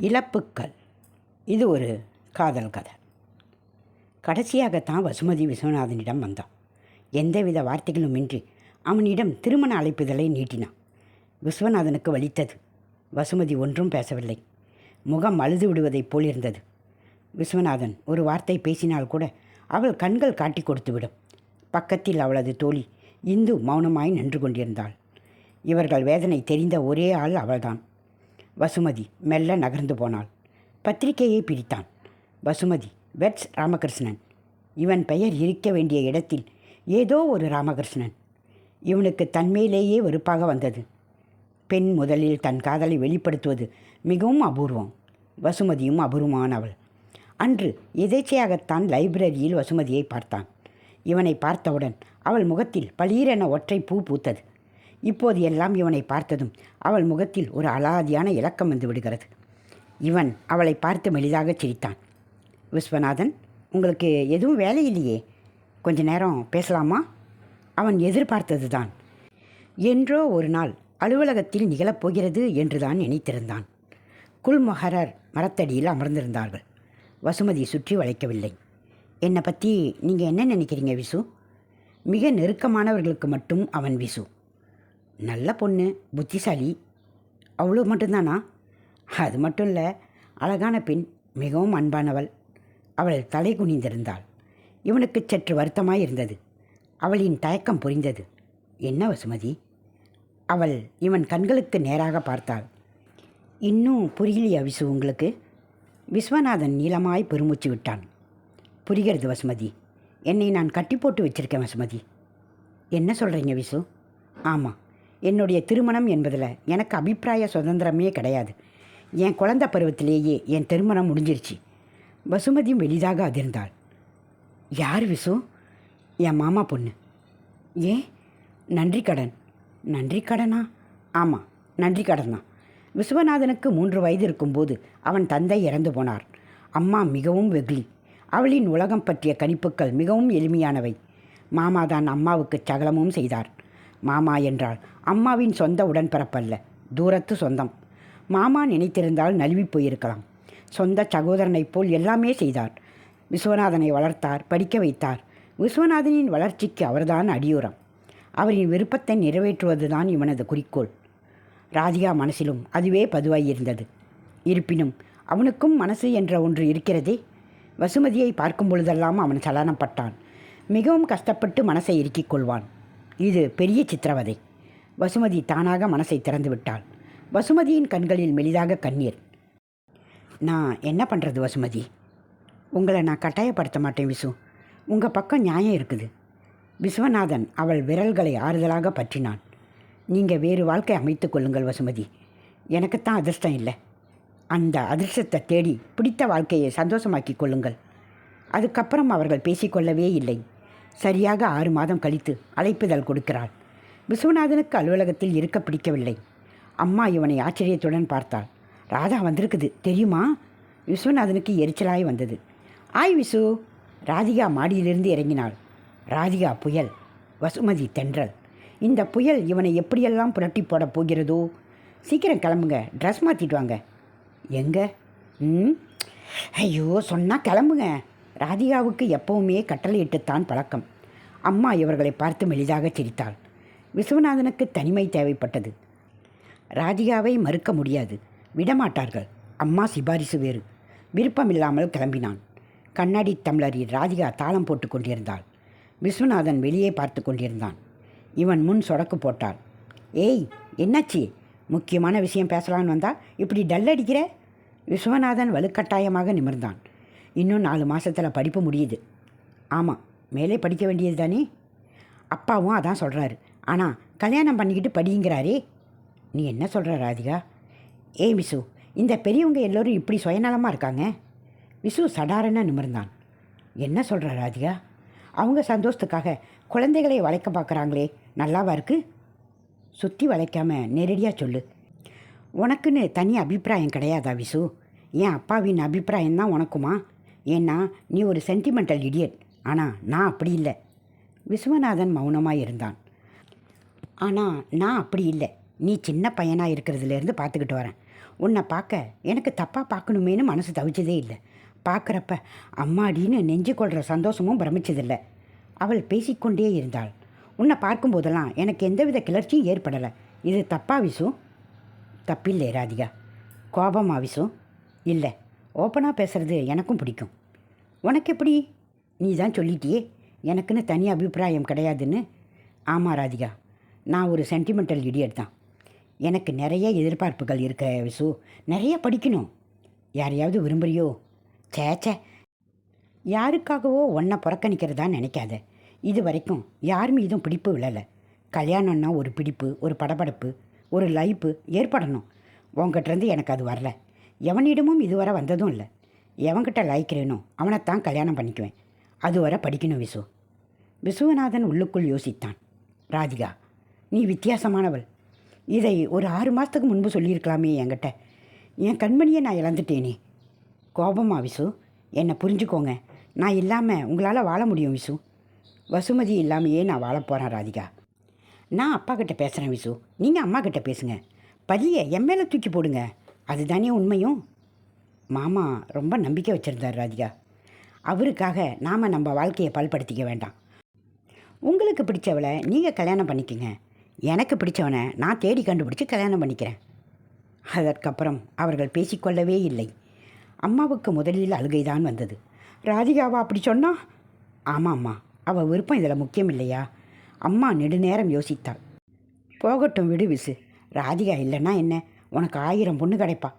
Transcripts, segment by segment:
இழப்புக்கள். இது ஒரு காதல் கதை. கடைசியாகத்தான் வசுமதி விஸ்வநாதனிடம் வந்தான். எந்தவித வார்த்தைகளுமின்றி அவனிடம் திருமண அழைப்புதலை நீட்டினான். விஸ்வநாதனுக்கு வலித்தது. வசுமதி ஒன்றும் பேசவில்லை. முகம் அழுது விடுவதைப் போலிருந்தது. விஸ்வநாதன் ஒரு வார்த்தை பேசினால் கூட அவள் கண்கள் காட்டி கொடுத்துவிடும். பக்கத்தில் அவளது தோழி இந்து மௌனமாய் நின்று கொண்டிருந்தாள். இவர்கள் வேதனை தெரிந்த ஒரே ஆள் அவள்தான். வசுமதி மெல்ல நகர்ந்து போனாள். பத்திரிகையை பிடித்தான். வசுமதி வெட்ஸ் ராமகிருஷ்ணன். இவன் பெயர் இருக்க வேண்டிய இடத்தில் ஏதோ ஒரு ராமகிருஷ்ணன். இவனுக்கு தன்மையிலேயே வெறுப்பாக வந்தது. பெண் முதலில் தன் காதலை வெளிப்படுத்துவது மிகவும் அபூர்வம். வசுமதியும் அபூர்வமானவள். அன்று எதேச்சையாகத்தான் லைப்ரரியில் வசுமதியை பார்த்தான். இவனை பார்த்தவுடன் அவள் முகத்தில் பளீரென ஒற்றை பூ பூத்தது. இப்போது எல்லாம் இவனை பார்த்ததும் அவள் முகத்தில் ஒரு அலாதியான இலக்கம் வந்து விடுகிறது. இவன் அவளை பார்த்து மெளிதாக சிரித்தான். விஸ்வநாதன் உங்களுக்கு எதுவும் வேலை இல்லையே? கொஞ்ச நேரம் பேசலாமா? அவன் எதிர்பார்த்தது தான் என்றோ ஒரு நாள் அலுவலகத்தில் நிகழப்போகிறது என்றுதான் நினைத்திருந்தான். குல்மொஹரர் மரத்தடியில் அமர்ந்திருந்தார்கள். வசுமதி சுற்றி வளைக்கவில்லை. என்னை பற்றி நீங்கள் என்ன நினைக்கிறீங்க விசு? மிக நெருக்கமானவர்களுக்கு மட்டும் அவன் விசு. நல்ல பொண்ணு புத்திசாலி. அவ்வளோ மட்டும்தானா? அது மட்டும் இல்லை அழகான பெண் மிகவும் அன்பானவள். அவள் தலை குனிந்திருந்தாள். இவனுக்கு சற்று வருத்தமாக இருந்தது. அவளின் தயக்கம் புரிந்தது. என்ன வசுமதி? அவள் இவன் கண்களுக்கு நேராக பார்த்தாள். இன்னும் புரியலையா விசு உங்களுக்கு? விஸ்வநாதன் நீளமாய் பெருமூச்சு விட்டான். புரிகிறது வசுமதி. என்னை நான் கட்டி போட்டு வச்சிருக்கேன் வசுமதி. என்ன சொல்கிறீங்க விசு? ஆமாம் என்னுடைய திருமணம் என்பதில் எனக்கு அபிப்பிராய சுதந்திரமே கிடையாது. என் குழந்தை பருவத்திலேயே என் திருமணம் முடிஞ்சிருச்சு. வசுமதியும் எளிதாக அதிர்ந்தாள். யார் விசு? என் மாமா பொண்ணு. ஏன்? நன்றி கடன். நன்றி கடனா? ஆமாம் நன்றி கடன் தான். விஸ்வநாதனுக்கு மூன்று வயது இருக்கும்போது அவன் தந்தை இறந்து போனார். அம்மா மிகவும் வெகுளி. அவளின் உலகம் பற்றிய கணிப்புகள் மிகவும் எளிமையானவை. மாமா தான் அம்மாவுக்கு சகலமும் செய்தார். மாமா என்றால் அம்மாவின் சொந்த உடன்பிறப்பல்ல தூரத்து சொந்தம். மாமா நினைத்திருந்தால் நழுவி போயிருக்கலாம். சொந்த சகோதரனைப் போல் எல்லாமே செய்தார். விஸ்வநாதனை வளர்த்தார் படிக்க வைத்தார். விஸ்வநாதனின் வளர்ச்சிக்கு அவர்தான் அடியுரம். அவரின் விருப்பத்தை நிறைவேற்றுவதுதான் இவனது குறிக்கோள். ராதிகா மனசிலும் அதுவே பதுவாயிருந்தது. இருப்பினும் அவனுக்கும் மனசு என்ற ஒன்று இருக்கிறதே? வசுமதியை பார்க்கும் பொழுதெல்லாம் அவன் சலனப்பட்டான். மிகவும் கஷ்டப்பட்டு மனசை இறுக்கிக் கொள்வான். இது பெரிய சித்திரவதை. வசுமதி தானாக மனசை திறந்து விட்டாள். வசுமதியின் கண்களில் மெலிதாக கண்ணீர். நான் என்ன பண்ணுறது வசுமதி? உங்களை நான் கட்டாயப்படுத்த மாட்டேன் விசு. உங்கள் பக்கம் நியாயம் இருக்குது. விஸ்வநாதன் அவள் விரல்களை ஆறுதலாக பற்றினான். நீங்கள் வேறு வாழ்க்கை அமைத்து கொள்ளுங்கள் வசுமதி. எனக்குத்தான் அதிர்ஷ்டம் இல்லை. அந்த அதிர்ஷ்டத்தை தேடி பிடித்த வாழ்க்கையை சந்தோஷமாக்கி கொள்ளுங்கள். அதுக்கப்புறம் அவர்கள் பேசிக்கொள்ளவே இல்லை. சரியாக ஆறு மாதம் கழித்து அழைப்புதல் கொடுக்கிறாள். விஸ்வநாதனுக்கு அலுவலகத்தில் இருக்க பிடிக்கவில்லை. அம்மா இவனை ஆச்சரியத்துடன் பார்த்தாள். ராதா வந்திருக்குது தெரியுமா? விஸ்வநாதனுக்கு எரிச்சலாய் வந்தது. ஆய் விசு! ராதிகா மாடியிலிருந்து இறங்கினாள். ராதிகா புயல் வசுமதி தென்றல். இந்த புயல் இவனை எப்படியெல்லாம் புரட்டி போடப் போகிறதோ? சீக்கிரம் கிளம்புங்க ட்ரெஸ் மாற்றிட்டு வாங்க. எங்கே? ம்? ஐயோ சொன்னால் கிளம்புங்க. ராதிகாவுக்கு எப்பவுமே கட்டளையிட்டுத்தான் பழக்கம். அம்மா இவர்களை பார்த்து மெளிதாக சிரித்தாள். விஸ்வநாதனுக்கு தனிமை தேவைப்பட்டது. ராதிகாவை மறுக்க முடியாது. விடமாட்டார்கள். அம்மா சிபாரிசு வேறு. விருப்பமில்லாமல் கிளம்பினான். கண்ணாடி டம்ளரில் ராதிகா தாளம் போட்டு கொண்டிருந்தாள். விஸ்வநாதன் வெளியே பார்த்து கொண்டிருந்தான். இவன் முன் சொடக்கு போட்டாள். ஏய் என்னாச்சு? முக்கியமான விஷயம் பேசலான்னு வந்தா இப்படி டல் அடிக்கிற? விஸ்வநாதன் வலுக்கட்டாயமாக நிமிர்ந்தான். இன்னும் நாலு மாதத்தில் படிப்பு முடியுது. ஆமாம் மேலே படிக்க வேண்டியது தானே? அப்பாவும் அதான் சொல்கிறாரு ஆனால் கல்யாணம் பண்ணிக்கிட்டு படிங்கிறாரே. நீ என்ன சொல்கிற ராதிகா? ஏ விசு இந்த பெரியவங்க எல்லோரும் இப்படி சுயநலமாக இருக்காங்க? விசு சடாரன நிமிர்ந்தான். என்ன சொல்கிற ராதிகா? அவங்க சந்தோஷத்துக்காக குழந்தைகளை வளைக்க பார்க்குறாங்களே நல்லாவா இருக்கு? சுற்றி வளைக்காம நேரடியாக சொல்லு. உனக்குன்னு தனி அபிப்பிராயம் கிடையாதா விசு என் அப்பாவின் அபிப்பிராயம் தான் உனக்குமா? ஏன்னா நீ ஒரு சென்டிமெண்டல் இடியட் ஆனால் நான் அப்படி இல்லை. விஸ்வநாதன் மௌனமாக இருந்தான். ஆனால் நான் அப்படி இல்லை. நீ சின்ன பையனாக இருக்கிறதுலேருந்து பார்த்துக்கிட்டு வரேன். உன்னை பார்க்க எனக்கு தப்பாக பார்க்கணுமேனு மனசு தவிச்சதே இல்லை. பார்க்குறப்ப அம்மாடின்னு நெஞ்சு கொள்கிற சந்தோஷமும் பிரமிச்சதில்லை. அவள் பேசிக்கொண்டே இருந்தாள். உன்னை பார்க்கும்போதெல்லாம் எனக்கு எந்தவித கிளர்ச்சியும் ஏற்படலை. இது தப்பா விசு? தப்பில்லை ராதிகா. கோபமா விசு? இல்லை. ஓப்பனாக பேசுறது எனக்கும் பிடிக்கும். உனக்கு எப்படி நீ தான் சொல்லிட்டியே. எனக்குன்னு தனி அபிப்பிராயம் கிடையாதுன்னு. ஆமாம் ராதிகா. நான் ஒரு சென்டிமெண்டல் இடியட் தான். எனக்கு நிறைய எதிர்பார்ப்புகள் இருக்க விசு. நிறைய படிக்கணும். யாரையாவது விரும்புறியோ? சேச்சே யாருக்காகவோ ஒன்றை புறக்கணிக்கிறதா நினைக்காத. இது வரைக்கும் யார் மீதும் பிடிப்பு விழலை. கல்யாணம்னா ஒரு பிடிப்பு ஒரு படபடப்பு ஒரு லைப்பு ஏற்படணும். உங்ககிட்டருந்து எனக்கு அது வரல. எவனிடமும் இதுவரை வந்ததும் இல்லை. எவன்கிட்ட லாய்க்கிறேனோ அவனைத்தான் கல்யாணம் பண்ணிக்குவேன். அதுவரை படிக்கணும் விசு. விசுவநாதன் உள்ளுக்குள் யோசித்தான். ராதிகா நீ வித்தியாசமானவள். இதை ஒரு ஆறு மாதத்துக்கு முன்பு சொல்லியிருக்கலாமே என்கிட்ட. என் கண்மணியை நான் இழந்துட்டேனே. கோபமா விசு? என்னை புரிஞ்சுக்கோங்க. நான் இல்லாமல் உங்களால் வாழ முடியும் விசு. வசுமதி இல்லாமையே நான் வாழ போகிறேன் ராதிகா. நான் அப்பா கிட்ட பேசுகிறேன் விசு. நீங்கள் அம்மா கிட்ட பேசுங்க. பழியை என் மேலே தூக்கி போடுங்க. அதுதானே உண்மையும்? மாமா ரொம்ப நம்பிக்கை வச்சுருந்தார் ராதிகா. அவருக்காக நாம் நம்ம வாழ்க்கையை பல்படுத்திக்க வேண்டாம். உங்களுக்கு பிடிச்சவளை நீங்கள் கல்யாணம் பண்ணிக்கங்க. எனக்கு பிடிச்சவனை நான் தேடி கண்டுபிடிச்சி கல்யாணம் பண்ணிக்கிறேன். அதற்கப்புறம் அவர்கள் பேசிக்கொள்ளவே இல்லை. அம்மாவுக்கு முதலில் அழுகைதான் வந்தது. ராதிகாவா அப்படி சொன்னா? ஆமாம் அம்மா அவள் விருப்பம் இதில் முக்கியம் இல்லையா? அம்மா நெடுநேரம் யோசித்தாள். போகட்டும் விடு விசு. ராதிகா இல்லைன்னா என்ன? உனக்கு ஆயிரம் பொண்ணு கிடைப்பா.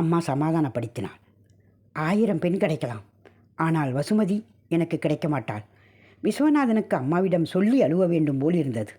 அம்மா சமாதானப்படுத்தினாள். ஆயிரம் பெண் கிடைக்கலாம். ஆனால் வசுமதி எனக்கு கிடைக்க மாட்டாள் விஸ்வநாதனுக்கு அம்மாவிடம் சொல்லி அழுவ வேண்டும் போல் இருந்தது